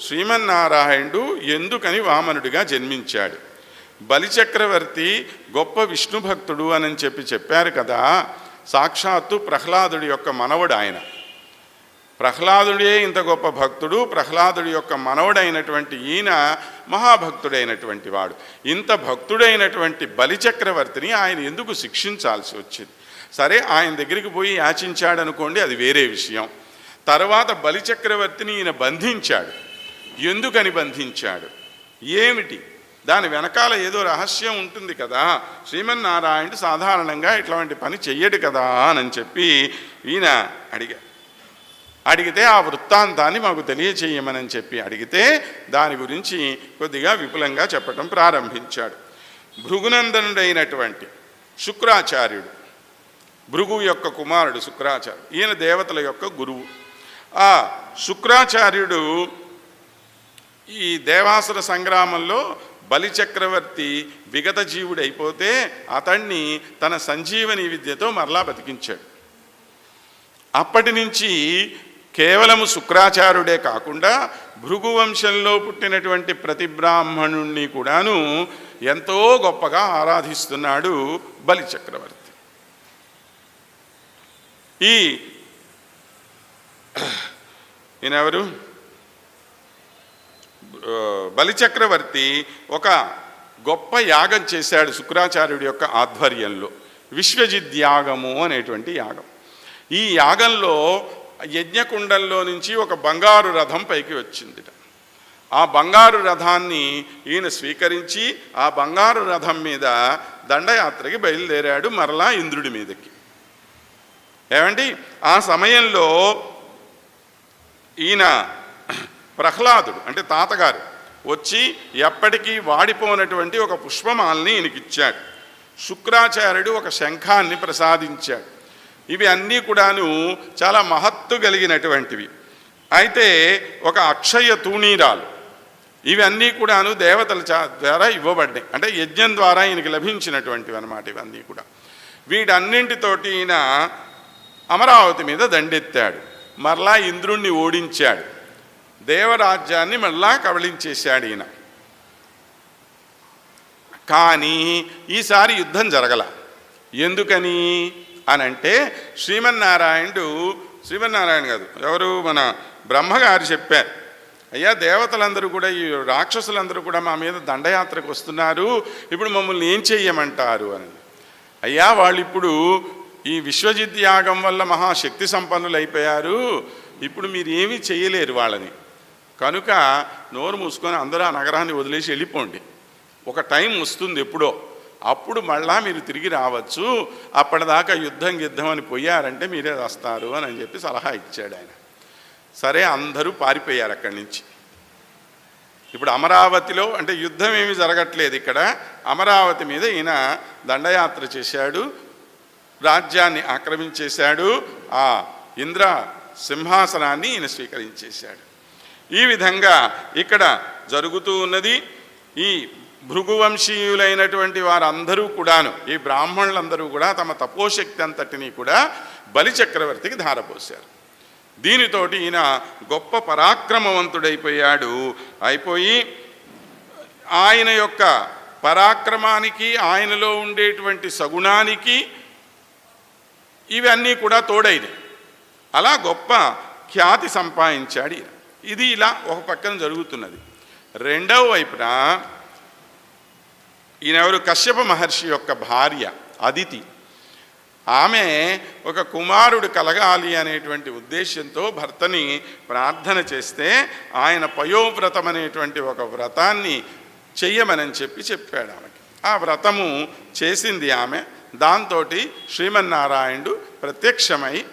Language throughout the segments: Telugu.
శ్రీమన్నారాయణుడు ఎందుకని వామనుడిగా జన్మించాడు? బలిచక్రవర్తి గొప్ప విష్ణు భక్తుడు అని చెప్పి చెప్పారు కదా సాక్షాత్తు ప్రహ్లాదుడి యొక్క మనవడు ఆయన. ప్రహ్లాదుడే ఇంత గొప్ప భక్తుడు ప్రహ్లాదుడి యొక్క మనవడైనటువంటి ఈయన మహాభక్తుడైనటువంటి వాడు. ఇంత భక్తుడైనటువంటి బలిచక్రవర్తిని ఆయన ఎందుకు శిక్షించాల్సి వచ్చింది? సరే ఆయన దగ్గరికి పోయి యాచించాడనుకోండి అది వేరే విషయం. తర్వాత బలిచక్రవర్తిని ఈయన బంధించాడు. ఎందుకని బంధించాడు? ఏమిటి? దాని వెనకాల ఏదో రహస్యం ఉంటుంది కదా. శ్రీమన్నారాయణుడు సాధారణంగా ఇట్లాంటి పని చెయ్యడు కదా అని చెప్పి ఈయన అడిగా. అడిగితే ఆ వృత్తాంతాన్ని మాకు తెలియచేయమని చెప్పి అడిగితే దాని గురించి కొద్దిగా విపులంగా చెప్పటం ప్రారంభించాడు. భృగునందనుడైనటువంటి శుక్రాచార్యుడు భృగు యొక్క కుమారుడు శుక్రాచార్యుడు ఈయన దేవతల యొక్క గురువు. ఆ శుక్రాచార్యుడు ఈ దేవాసుర సంగ్రామంలో బలిచక్రవర్తి విగత జీవుడైపోతే అతన్ని తన సంజీవని విద్యతో మరలా బతికించాడు. అప్పటి నుంచి కేవలము శుక్రాచార్యుడే కాకుండా భృగువంశంలో పుట్టినటువంటి ప్రతి బ్రాహ్మణుణ్ణి కూడాను ఎంతో గొప్పగా ఆరాధిస్తున్నాడు బలిచక్రవర్తి. ఈ ఈయనెవరు? బలిచక్రవర్తి ఒక గొప్ప యాగం చేశాడు శుక్రాచార్యుడి యొక్క ఆధ్వర్యంలో. విశ్వజిత్ యాగము అనేటువంటి యాగం. ఈ యాగంలో యజ్ఞకుండంలో నుంచి ఒక బంగారు రథం పైకి వచ్చింది ఆ బంగారు రథాన్ని ఈయన స్వీకరించి ఆ బంగారు రథం మీద దండయాత్రకి బయలుదేరాడు మరలా ఇంద్రుడి మీదకి. ఏమండి? ఆ సమయంలో ఈయన ప్రహ్లాదుడు అంటే తాతగారు వచ్చి ఎప్పటికీ వాడిపోనటువంటి ఒక పుష్పమాలని ఈయనకిచ్చాడు. శుక్రాచార్యుడు ఒక శంఖాన్ని ప్రసాదించాడు. ఇవి అన్నీ కూడాను చాలా మహత్తు కలిగినటువంటివి. అయితే ఒక అక్షయ తూణీరాలు ఇవన్నీ కూడాను దేవతల చా- ద్వారా ఇవ్వబడ్డాయి. అంటే యజ్ఞం ద్వారా ఈయనకి లభించినటువంటివి అన్నమాట ఇవన్నీ కూడా. వీటన్నింటితోటి ఈయన అమరావతి మీద దండెత్తాడు. మరలా ఇంద్రుణ్ణి ఓడించాడు. దేవరాజ్యాన్ని మళ్ళా కబళించేశాడు ఈయన. కానీ ఈసారి యుద్ధం జరగల. ఎందుకని అని అంటే శ్రీమన్నారాయణుడు శ్రీమన్నారాయణ కాదు ఎవరు మన బ్రహ్మగారు చెప్పారు. అయ్యా దేవతలందరూ కూడా ఈ రాక్షసులందరూ కూడా మా మీద దండయాత్రకు వస్తున్నారు. ఇప్పుడు మమ్మల్ని ఏం చెయ్యమంటారు అని. అయ్యా వాళ్ళు ఇప్పుడు ఈ విశ్వజిత్ యాగం వల్ల మహాశక్తి సంపన్నులు అయిపోయారు ఇప్పుడు మీరు ఏమీ చేయలేరు వాళ్ళని. కనుక నోరు మూసుకొని అందరూ ఆ నగరాన్ని వదిలేసి వెళ్ళిపోండి. ఒక టైం వస్తుంది ఎప్పుడో. అప్పుడు మళ్ళా మీరు తిరిగి రావచ్చు. అప్పటిదాకా యుద్ధం యుద్ధం అని పోయారంటే మీరే వస్తారు అని చెప్పి సలహా ఇచ్చాడు ఆయన. సరే అందరూ పారిపోయారు అక్కడి నుంచి. ఇప్పుడు అమరావతిలో అంటే యుద్ధం ఏమి జరగట్లేదు ఇక్కడ. అమరావతి మీద ఈయన దండయాత్ర చేశాడు. రాజ్యాన్ని ఆక్రమించేశాడు. ఆ ఇంద్ర సింహాసనాన్ని ఈయన స్వీకరించేశాడు. ఈ విధంగా ఇక్కడ జరుగుతూ ఉన్నది. ఈ భృగువంశీయులైనటువంటి వారందరూ కూడాను ఈ బ్రాహ్మణులందరూ కూడా తమ తపోశక్తి అంతటినీ కూడా బలిచక్రవర్తికి ధారపోశారు. దీనితోటి ఈయన గొప్ప పరాక్రమవంతుడైపోయాడు. అయిపోయి ఆయన యొక్క పరాక్రమానికి ఆయనలో ఉండేటువంటి సగుణానికి ఇవన్నీ కూడా తోడైనవి అలా గొప్ప ఖ్యాతి సంపాదించాడు ఈయన. ఇది ఇలా ఒక పక్కన జరుగుతున్నది. రెండవ వైపున ఈయనెవరు? కశ్యప మహర్షి యొక్క భార్య అదితి. ఆమె ఒక కుమారుడు కలగాలి అనేటువంటి ఉద్దేశంతో భర్తని ప్రార్థన చేస్తే ఆయన పయోవ్రతం అనేటువంటి ఒక వ్రతాన్ని చెయ్యమని చెప్పి చెప్పాడు ఆమెకి. ఆ వ్రతము చేసింది ఆమె. దాంతో శ్రీమన్నారాయణుడు ప్రత్యక్షమై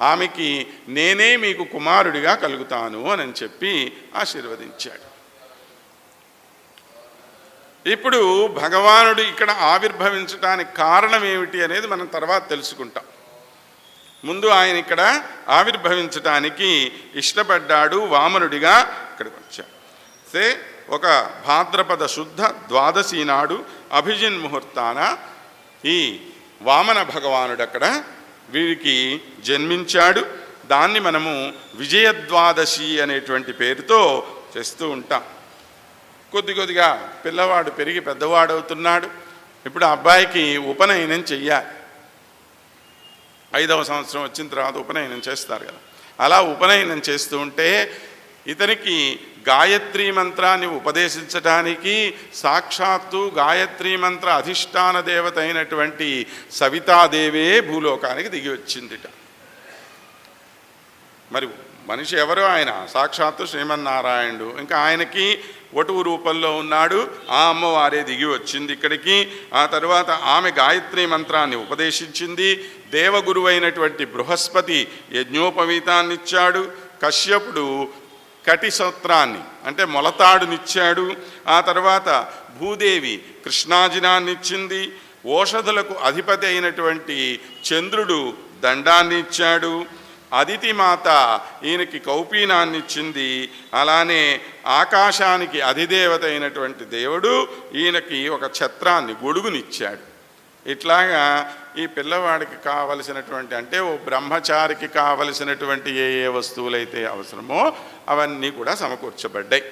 ఆమెకి నేనే మీకు కుమారుడిగా కలుగుతాను అని చెప్పి ఆశీర్వదించాడు. ఇప్పుడు భగవానుడు ఇక్కడ ఆవిర్భవించడానికి కారణం ఏమిటి అనేది మనం తర్వాత తెలుసుకుంటాం. ముందు ఆయన ఇక్కడ ఆవిర్భవించటానికి ఇష్టపడ్డాడు వామనుడిగా ఇక్కడికి వచ్చాడు సే ఒక భాద్రపద శుద్ధ ద్వాదశి నాడు అభిజిన్ ముహూర్తాన ఈ వామన భగవానుడు అక్కడ వీరికి జన్మించాడు. దాన్ని మనము విజయద్వాదశి అనేటువంటి పేరుతో చేస్తూ ఉంటాం. కొద్ది కొద్దిగా పిల్లవాడు పెరిగి పెద్దవాడవుతున్నాడు. ఇప్పుడు ఆ అబ్బాయికి ఉపనయనం చెయ్యాలి. ఐదవ సంవత్సరం వచ్చిన తర్వాత ఉపనయనం చేస్తారు కదా. అలా ఉపనయనం చేస్తూ ఉంటే ఇతనికి గాయత్రీ మంత్రాన్ని ఉపదేశించడానికి సాక్షాత్తు గాయత్రీ మంత్ర అధిష్టాన దేవత అయినటువంటి సవితాదేవే భూలోకానికి దిగి వచ్చిందిట. మరి మనిషి ఎవరు ఆయన? సాక్షాత్తు శ్రీమన్నారాయణుడు. ఇంకా ఆయనకి వటువు రూపంలో ఉన్నాడు. ఆ అమ్మవారే దిగి వచ్చింది ఇక్కడికి. ఆ తర్వాత ఆమె గాయత్రి మంత్రాన్ని ఉపదేశించింది. దేవగురువైనటువంటి బృహస్పతి యజ్ఞోపవీతాన్నిచ్చాడు. కశ్యపుడు కటి సూత్రాన్ని అంటే మొలతాడునిచ్చాడు. ఆ తర్వాత భూదేవి కృష్ణాజినాన్నిచ్చింది. ఓషధులకు అధిపతి అయినటువంటి చంద్రుడు దండాన్ని ఇచ్చాడు అదితి మాత ఈయనకి కౌపీనాన్ని ఇచ్చింది అలానే ఆకాశానికి అధిదేవత అయినటువంటి దేవుడు ఈయనకి ఒక ఛత్రాన్ని గొడుగునిచ్చాడు. ఇట్లాగా ఈ పిల్లవాడికి కావలసినటువంటి అంటే ఓ బ్రహ్మచారికి కావలసినటువంటి ఏ ఏ వస్తువులైతే అవసరమో అవన్నీ కూడా సమకూర్చబడ్డాయి.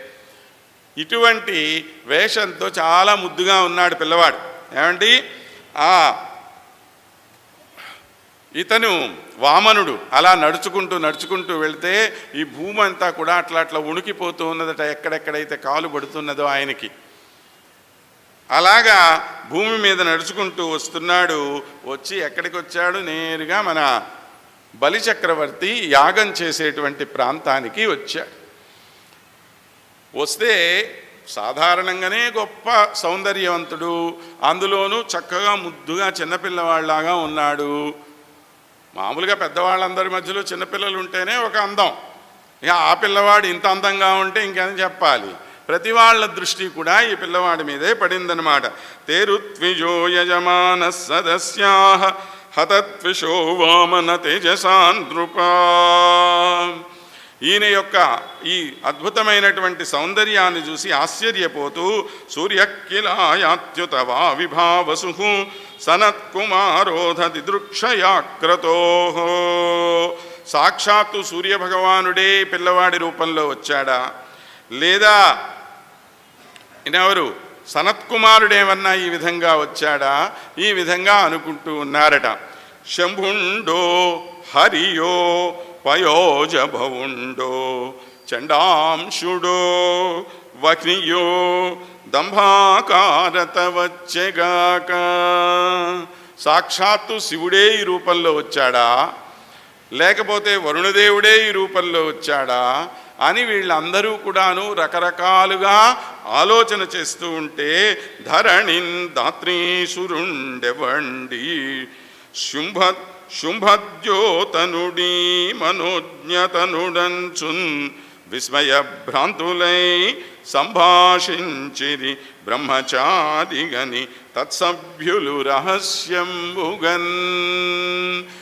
ఇటువంటి వేషంతో చాలా ముద్దుగా ఉన్నాడు పిల్లవాడు. ఏమండి? ఆ ఇతను వామనుడు. అలా నడుచుకుంటూ నడుచుకుంటూ వెళితే ఈ భూమి అంతా కూడా అట్లా అట్లా ఉణికిపోతూ ఉన్నదట. ఎక్కడెక్కడైతే కాలు పడుతున్నదో ఆయనకి. అలాగా భూమి మీద నడుచుకుంటూ వస్తున్నాడు వచ్చి ఎక్కడికి వచ్చాడు నేరుగా మన బలిచక్రవర్తి యాగం చేసేటువంటి ప్రాంతానికి వచ్చాడు. వస్తే సాధారణంగానే గొప్ప సౌందర్యవంతుడు అందులోనూ చక్కగా ముద్దుగా చిన్నపిల్లవాళ్ళలాగా ఉన్నాడు. మామూలుగా పెద్దవాళ్ళందరి మధ్యలో చిన్నపిల్లలు ఉంటేనే ఒక అందం. ఇక ఆ పిల్లవాడు ఇంత అందంగా ఉంటే ఇంకేం చెప్పాలి? ప్రతి వాళ్ళ దృష్టి కూడా ఈ పిల్లవాడి మీదే పడిందనమాట తేరుత్విజో యజమాన సదస్యా హతత్విషో వామన తేజసాన్ నృపా. ఈయన యొక్క ఈ అద్భుతమైనటువంటి సౌందర్యాన్ని చూసి ఆశ్చర్యపోతూ సూర్యకిలాయాత్యుతవా విభావసు సనత్కుమారోధతి దృక్షయాక్రతో సాక్షాత్తు సూర్యభగవానుడే పిల్లవాడి రూపంలో వచ్చాడా? లేదా ఈయనెవరు సనత్కుమారుడేమన్నా ఈ విధంగా వచ్చాడా? ఈ విధంగా అనుకుంటూ ఉన్నారట. శంభుండో హరియో పయోజభవుండో చండాంశుడో వక్నియో దంభాకారత వచ్చెగాక సాక్షాత్తు శివుడే ఈ రూపంలో వచ్చాడా? లేకపోతే వరుణదేవుడే ఈ రూపంలో వచ్చాడా? అని వీళ్ళందరూ కూడాను రకరకాలుగా ఆలోచన చేస్తూ ఉంటే ధరణిన్ దాత్రీసురుండెవండి శుంభ శుంభద్యోతనుడి మనోజ్ఞతనుడంచున్ విస్మయభ్రాంతులై సంభాషించిరి బ్రహ్మచారిగని తత్సభ్యులు రహస్యంబుగన్.